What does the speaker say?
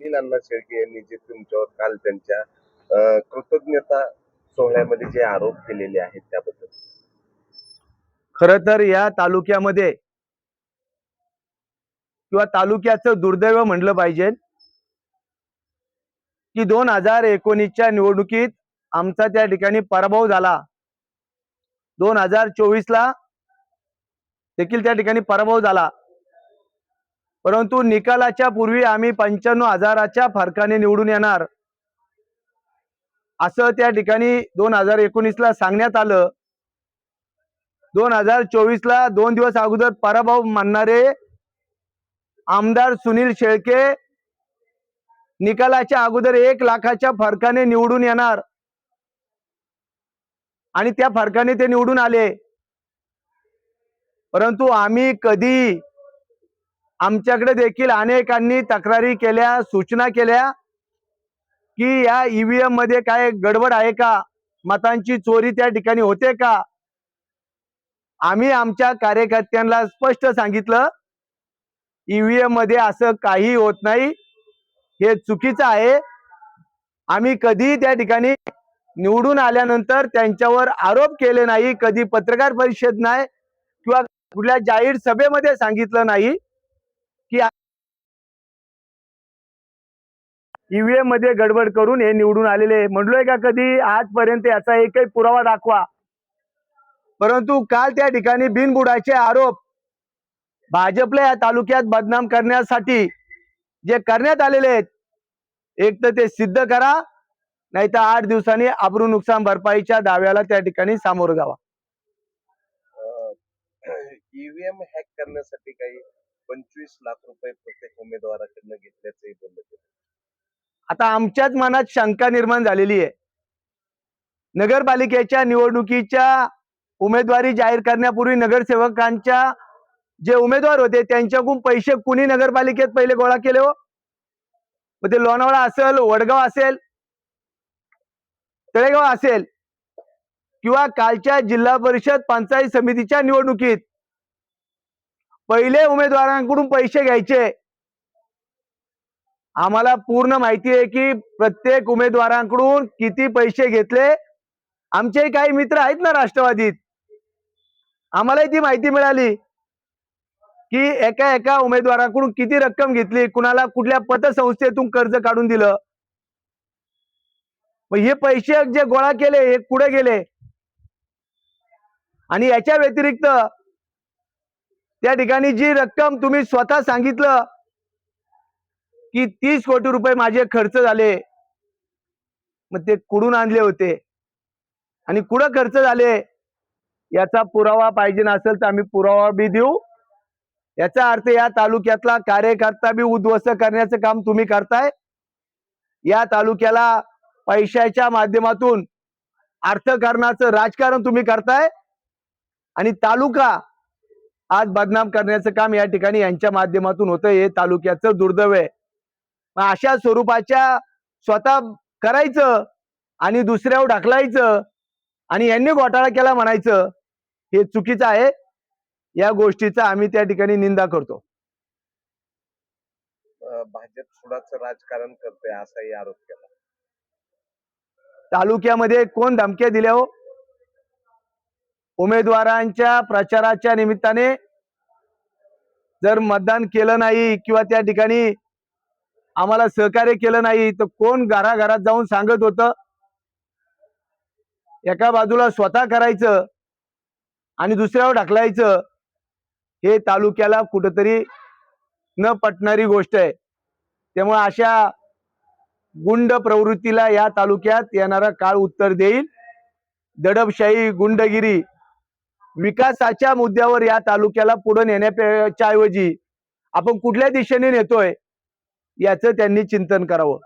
निखिल अण्णा शेळके यांनी जे तुमच्यावर काल त्यांच्या कृतज्ञता सोहळ्यामध्ये जे आरोप केलेले आहेत त्याबद्दल. खर तर या तालुक्यामध्ये किंवा तालुक्याचं दुर्दैव म्हणलं पाहिजे की दोन हजार एकोणीसच्या निवडणुकीत आमचा त्या ठिकाणी पराभव झाला. दोन हजार चोवीस ला देखील त्या ठिकाणी पराभव झाला. परंतु निकालाच्या पूर्वी आम्ही पंच्याण्णव हजाराच्या फरकाने निवडून येणार. असं त्या ठिकाणी दोन हजार एकोणीसला सांगण्यात आलं. दोन हजार चोवीसला दोन दिवस अगोदर पराभव मानणारे आमदार सुनील शेळके निकालाच्या अगोदर एक लाखाच्या फरकाने निवडून येणार. आणि त्या फरकाने ते निवडून आले. परंतु आम्ही कधी आमच्याकडे देखील अनेकांनी तक्रारी केल्या सूचना केल्या की या ईव्हीएममध्ये काय गडबड आहे का? मतांची चोरी त्या ठिकाणी होते का? आम्ही आमच्या कार्यकर्त्यांना स्पष्ट सांगितलं ईव्हीएममध्ये असं काही होत नाही. हे चुकीचं आहे. आम्ही कधी त्या ठिकाणी निवडून आल्यानंतर त्यांच्यावर आरोप केले नाही कधी पत्रकार परिषद नाही किंवा कुठल्या जाहीर सभेमध्ये सांगितलं नाही. की ईव्हीएममध्ये गडबड करून हे निवडून आलेले म्हणलोय का कधी? आजपर्यंत याचा एकही पुरावा दाखवा. परंतु काल त्या ठिकाणी बिनबुडाचे आरोप भाजपला या तालुक्यात बदनाम करण्यासाठी जे करण्यात आलेले आहेत एक तर ते सिद्ध करा नाही तर आठ दिवसांनी अब्रू नुकसान भरपाईच्या दाव्याला त्या ठिकाणी सामोरं जावा. ईव्हीएम हॅक करण्यासाठी काही पंचवीस लाख रुपये प्रत्येक उमेदवाराकडनं घेतल्याचंही बोललं गेलं. आता आमच्याच मनात शंका निर्माण झालेली आहे. नगरपालिकेच्या निवडणुकीच्या उमेदवारी जाहीर करण्यापूर्वी नगरसेवकांच्या जे उमेदवार होते त्यांच्याकडून पैसे कुणी नगरपालिकेत पहिले गोळा केले हो? मग ते लोणावळा असेल वडगाव असेल तळेगाव असेल किंवा कालच्या जिल्हा परिषद पंचायत समितीच्या निवडणुकीत पहिले उमेदवारांकडून पैसे घ्यायचे. आम्हाला पूर्ण माहिती आहे की प्रत्येक उमेदवारांकडून किती पैसे घेतले. आमचे काही मित्र आहेत ना राष्ट्रवादीत. आम्हालाही ती माहिती मिळाली. की एका एका उमेदवाराकडून किती रक्कम घेतली कुणाला कुठल्या पतसंस्थेतून कर्ज काढून दिलं. मग हे पैसे जे गोळा केले हे कुठे गेले? आणि याच्या व्यतिरिक्त त्या ठिकाणी जी रक्कम तुम्ही स्वतः सांगितलं की तीस कोटी रुपये माझे खर्च झाले मग ते कुडून आणले होते. आणि कुठं खर्च झाले? याचा पुरावा पाहिजे असेल तर आम्ही पुरावा बी देऊ. याचा अर्थ या तालुक्यातला कार्यकर्ता बी उद्ध्वस्त करण्याचं काम तुम्ही करताय. या तालुक्याला पैशाच्या माध्यमातून अर्थकारणाचं राजकारण तुम्ही करताय. आणि तालुका आज बदनाम करण्याचं काम या ठिकाणी यांच्या माध्यमातून होतं हे तालुक्याचं दुर्दैव आहे. मग अशा स्वरूपाच्या स्वतः करायचं आणि दुसऱ्यावर ढकलायचं आणि यांनी घोटाळा केला म्हणायचं हे चुकीचं आहे. या गोष्टीचा आम्ही त्या ठिकाणी निंदा करतो. भाजप सुडाचं राजकारण करते असाही आरोप केला. तालुक्यामध्ये कोण धमक्या दिल्या हो? उमेदवारांच्या प्रचाराच्या निमित्ताने जर मतदान केलं नाही किंवा त्या ठिकाणी आम्हाला सहकार्य केलं नाही तर कोण घराघरात जाऊन सांगत होतं? एका बाजूला स्वतः करायचं आणि दुसऱ्यावर ढकलायचं हे तालुक्याला कुठंतरी न पटणारी गोष्ट आहे. त्यामुळे अशा गुंड प्रवृत्तीला या तालुक्यात येणारा काळ उत्तर देईल. दडपशाही गुंडगिरी विकासाच्या मुद्द्यावर या तालुक्याला पुढे नेण्याच्या ऐवजी आपण कुठल्या दिशेने नेतोय याचं त्यांनी चिंतन करावं.